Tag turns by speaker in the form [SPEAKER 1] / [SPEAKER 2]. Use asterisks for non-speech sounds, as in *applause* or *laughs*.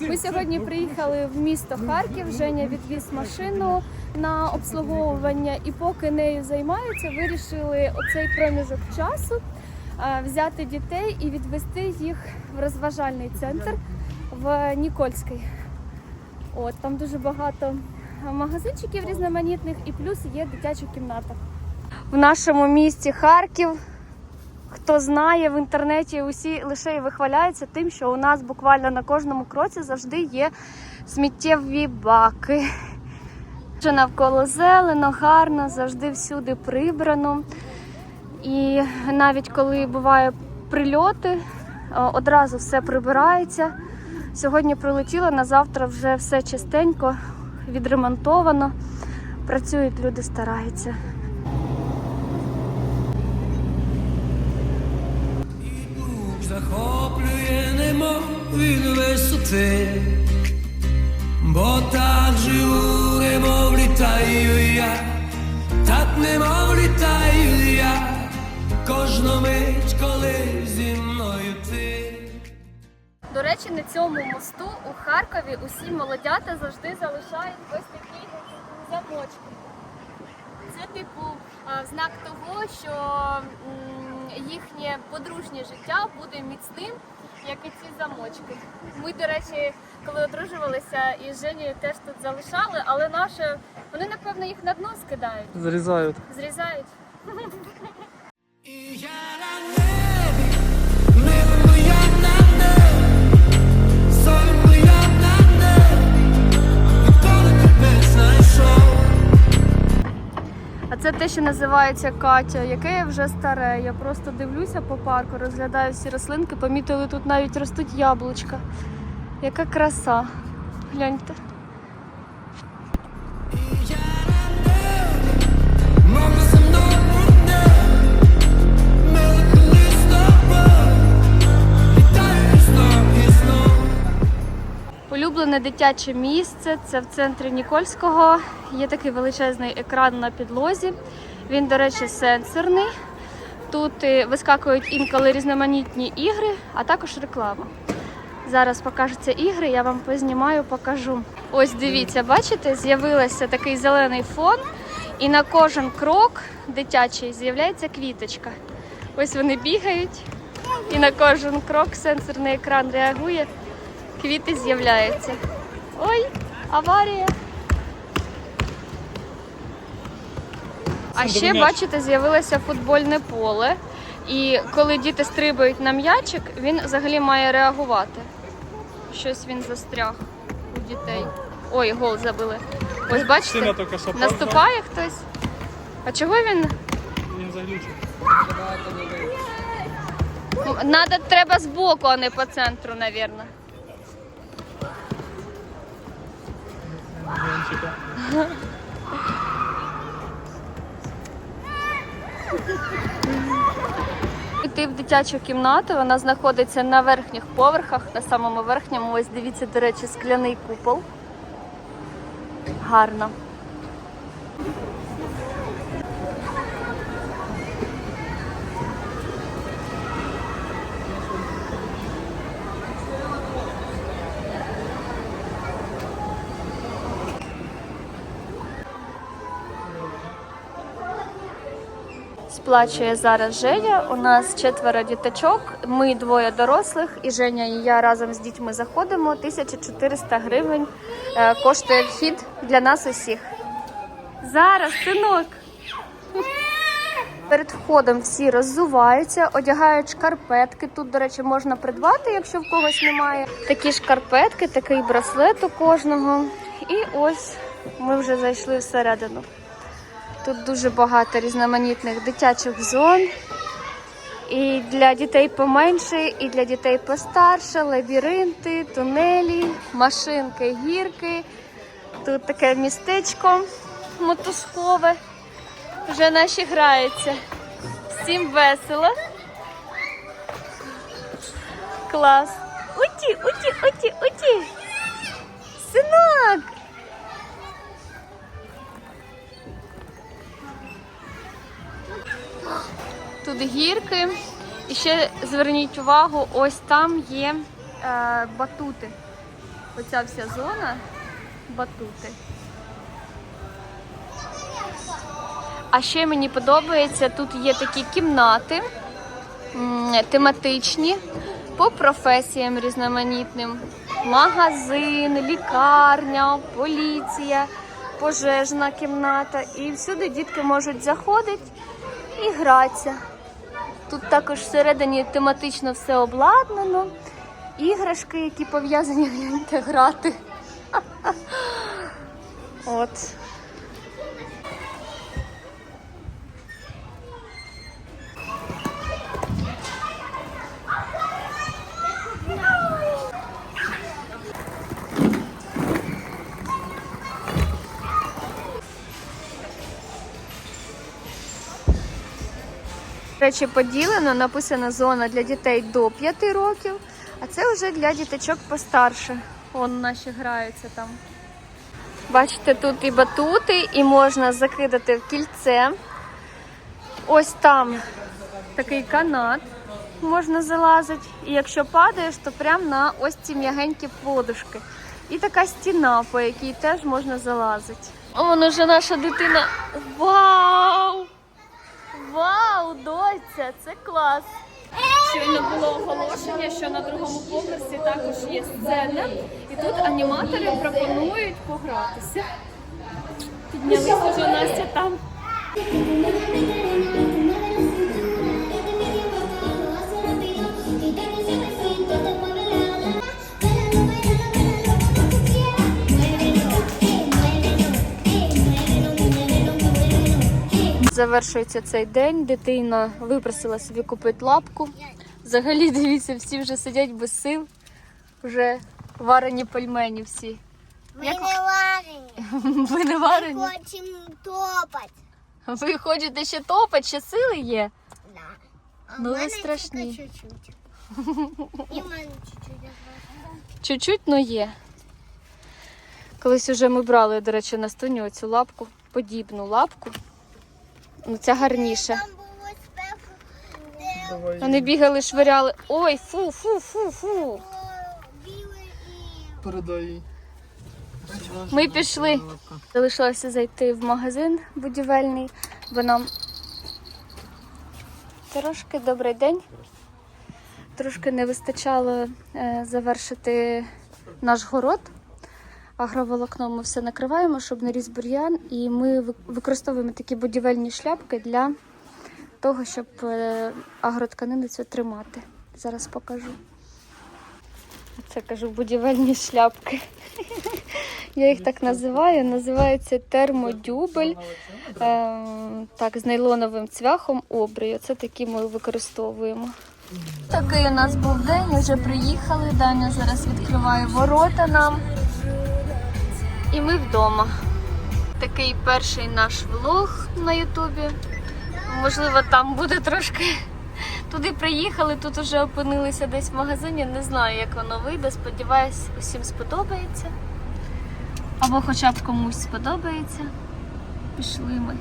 [SPEAKER 1] Ми сьогодні приїхали в місто Харків. Женя відвіз машину на обслуговування, і поки нею займаються, вирішили оцей проміжок часу е, взяти дітей і відвести їх в розважальний центр в Нікольський. От там дуже багато магазинчиків різноманітних, і плюс є дитяча кімната. В нашому місті Харків Хто знає в інтернеті, усі лише і вихваляються тим, що у нас буквально на кожному кроці завжди є сміттєві баки. Вже навколо зелено, гарно, завжди всюди прибрано. І навіть коли бувають прильоти, одразу все прибирається. Сьогодні прилетіло, на завтра вже все чистенько, відремонтовано. Працюють люди, стараються.
[SPEAKER 2] Захоплює немов від висоти, бо так живу, немов літаю я, так немов літаю я, кожну мить, коли зі мною ти.
[SPEAKER 1] До речі, на цьому мосту у Харкові усі молодята завжди залишають ось такі замочки. Це типу знак того, що їхнє подружнє життя буде міцним, як і ці замочки. Ми, до речі, коли одружувалися із Женєю теж тут залишали, але наше вони напевно їх на дно скидають, Зрізають. зрізають. Це те, що називається Катя, яке я вже старе. Я просто дивлюся по парку, розглядаю всі рослинки, помітили, тут навіть ростуть яблучка. Яка краса. Гляньте. Улюблене дитяче місце це в центрі Нікольського. Є такий величезний екран на підлозі. Він, до речі, сенсорний. Тут вискакують інколи різноманітні ігри, а також реклама. Зараз покажуться ігри, я вам познімаю, покажу. Ось дивіться, бачите, з'явився такий зелений фон, і на кожен крок дитячий з'являється квіточка. Ось вони бігають, і на кожен крок сенсорний екран реагує квіти з'являються. Ой, аварія. А ще, бачите, з'явилося футбольне поле. І коли діти стрибають на м'ячик, він взагалі має реагувати. Щось він застряг у дітей. Ой, гол забили. Ось бачите, наступає хтось. А чого він?
[SPEAKER 3] Він заглючив.
[SPEAKER 1] Надо, треба збоку, а не по центру, мабуть. Йти в дитячу кімнату, вона знаходиться на верхніх поверхах, на самому верхньому. Ось дивіться, до речі, скляний купол. Гарно. Сплачує зараз Женя. У нас четверо діточок. Ми двоє дорослих, і Женя і я разом з дітьми заходимо. 1400 гривень е, коштує вхід для нас усіх. Зараз, синок. Перед входом всі роззуваються, одягають шкарпетки. Тут, до речі, можна придбати, якщо в когось немає. Такі шкарпетки, такий браслет у кожного. І ось ми вже зайшли всередину. Тут дуже багато різноманітних дитячих зон. І для дітей поменше, і для дітей постарше, лабіринти, тунелі, машинки, гірки. Тут таке містечко мотузкове. Вже наші граються. Всім весело. Клас. Уті, уті, уті, уті. Синок. Тут гірки. І ще зверніть увагу, ось там є е, батути. Оця вся зона батути. А ще мені подобається, тут є такі кімнати тематичні по професіям різноманітним. Магазин, лікарня, поліція, пожежна кімната. І всюди дітки можуть заходити і гратися. Тут також всередині тематично все обладнано. Іграшки, які пов'язані гляньте, *laughs* грати. От. Речі поділено, написана зона для дітей до 5 років, а це вже для діточок постарше. Вон наші граються там. Бачите, тут і батути, і можна закидати в кільце. Ось там такий канат можна залазити. І якщо падаєш, то прямо на ось ці м'ягенькі подушки. І така стіна, по якій теж можна залазити. О, вон уже наша дитина. Вау! Вау, доця, це клас! Щойно було оголошення, що на другому поверсі також є сцена, і тут аніматори пропонують погратися. Піднялися вже Настя там. Завершується цей день. Дитина випросила собі купити лапку. Взагалі, дивіться, всі вже сидять без сил. Вже варені пельмені всі.
[SPEAKER 3] Ми не варені. *laughs*
[SPEAKER 1] Ви не варені?
[SPEAKER 3] Хочемо топати.
[SPEAKER 1] Ви хочете ще топати, ще сили є.
[SPEAKER 3] Да. А
[SPEAKER 1] Ну, ви страшні.
[SPEAKER 3] чуть-чуть. І в мене чуть-чуть.
[SPEAKER 1] Чуть-чуть, но є. Колись вже ми брали, до речі, на стуні оцю лапку, подібну лапку. Ну.
[SPEAKER 3] Там було спеку, де
[SPEAKER 1] Вони бігали, швиряли. Ой, фу, фу, фу, фу.
[SPEAKER 3] біле і
[SPEAKER 4] Передай їй.
[SPEAKER 1] Ми пішли. Залишилося зайти в магазин будівельний, бо нам трошки добрий день. Трошки не вистачало е, завершити наш город. Агроволокном ми все накриваємо, щоб не ріс бур'ян. І ми використовуємо такі будівельні шляпки для того, щоб е, агротканину цю тримати. Зараз покажу. Це кажу будівельні шляпки. Я їх так називаю. Називається термодюбель. Е, так, з нейлоновим цвяхом обрію. Це такі ми використовуємо. Такий у нас був день, вже приїхали. Даня зараз відкриває ворота нам. І ми вдома. Такий перший наш влог на Ютубі. Можливо, там буде трошки. Туди приїхали, тут вже опинилися десь в магазині. Не знаю, як воно вийде. Сподіваюсь, усім сподобається. Або хоча б комусь сподобається. Пішли ми.